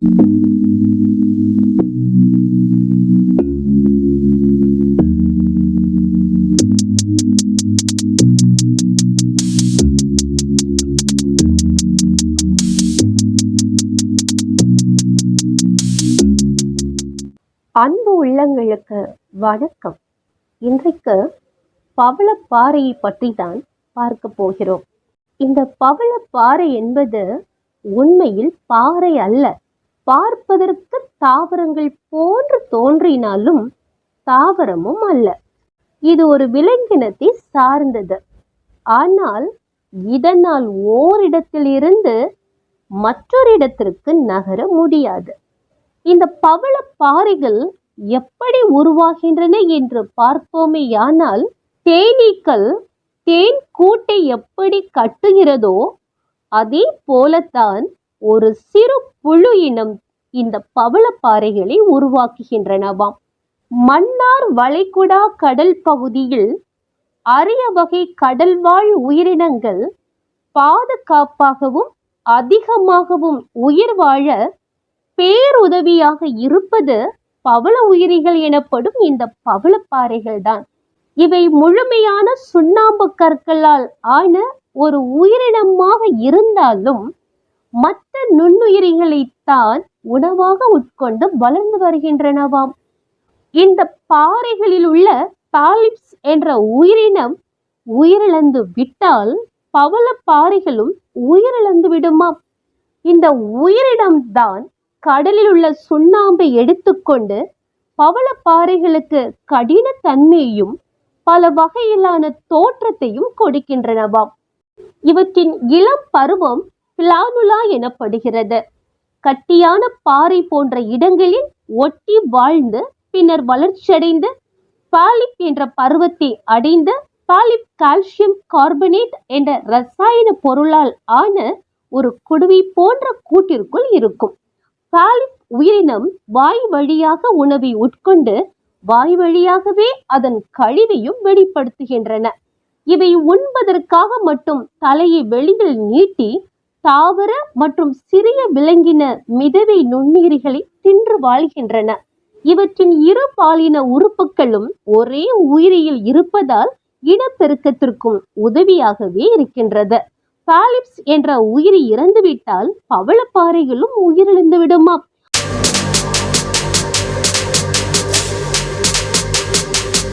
அன்பு உள்ளங்களுக்கு வணக்கம். இன்றைக்கு பவளப்பாறையை பற்றி தான் பார்க்க போகிறோம். இந்த பவளப்பாறை என்பது உண்மையில் பாறை அல்ல. பார்ப்பதற்கு தாவரங்கள் போன்று தோன்றினாலும் தாவரமும் அல்ல. இது ஒரு விலங்கினத்தை சார்ந்தது. ஆனால் இதனால் ஓரிடத்திலிருந்து மற்றொரு இடத்திற்கு நகர முடியாது. இந்த பவள பாறைகள் எப்படி உருவாகின்றன என்று பார்ப்போமேயானால் தேனீக்கள் தேன் கூட்டை எப்படி கட்டுகிறதோ அதே போலத்தான் ஒரு சிறு புழு இனம் இந்த பவளப்பாறைகளை உருவாக்குகின்றனவாம். மன்னார் வளைகுடா கடல் பகுதியில் அரிய வகை கடல்வாழ் உயிரினங்கள் பாதுகாப்பாகவும் அதிகமாகவும் உயிர் வாழ பேருதவியாக இருப்பது பவள உயிரிகள் எனப்படும் இந்த பவளப்பாறைகள் தான் இவை முழுமையான சுண்ணாம்பு கற்களால் ஆன ஒரு உயிரினமாக இருந்தாலும் மற்ற நுண்ணுயிரிகளைத்தான் உணவாக உட்கொண்டு வளர்ந்து வருகின்றனவாம். இந்த பாறைகளில் உள்ள தாலிப்ஸ் என்ற உயிரினம் உயிரிழந்து விட்டால் பவள பாறைகளும் உயிரிழந்து விடுமாம் இந்த உயிரினம்தான் கடலில் உள்ள சுண்ணாம்பை எடுத்துக்கொண்டு பவளப்பாறைகளுக்கு கடின தன்மையையும் பல வகையிலான தோற்றத்தையும் கொடுக்கின்றனவாம். இவற்றின் இளம் பருவம் பிளானுலா எனப்படுகிறது. கட்டியான பாறை போன்ற இடங்களில் ஒட்டி வாழ்ந்து பின்னர் வளர்ச்சியடைந்து பாலிப் என்ற பருவத்தை அடைந்து பாலிப் கால்சியம் கார்பனேட் என்ற ரசாயன பொருளால் ஆன ஒரு குடுவை போன்ற கூட்டிற்குள் இருக்கும். பாலிப் உயிரினம் வாய் வழியாக உணவை உட்கொண்டு வாய் வழியாகவே அதன் கழிவையும் வெளிப்படுத்துகின்றன. இவை உண்பதற்காக மட்டும் தலையை வெளியில் நீட்டி தாவர மற்றும் சிறிய விலங்கின மிதவை நுண்ணுயிரிகளை தின்று வாழ்கின்றன. இவற்றின் இரு பாலின உறுப்புகளும் ஒரே உயிரியில் இருப்பதால் இனப்பெருக்கத்திற்கும் உதவியாகவே இருக்கின்றது. பாலிப்ஸ் என்ற உயிரி இறந்துவிட்டால் பவளப்பாறைகளும் உயிரிழந்து விடுமாம்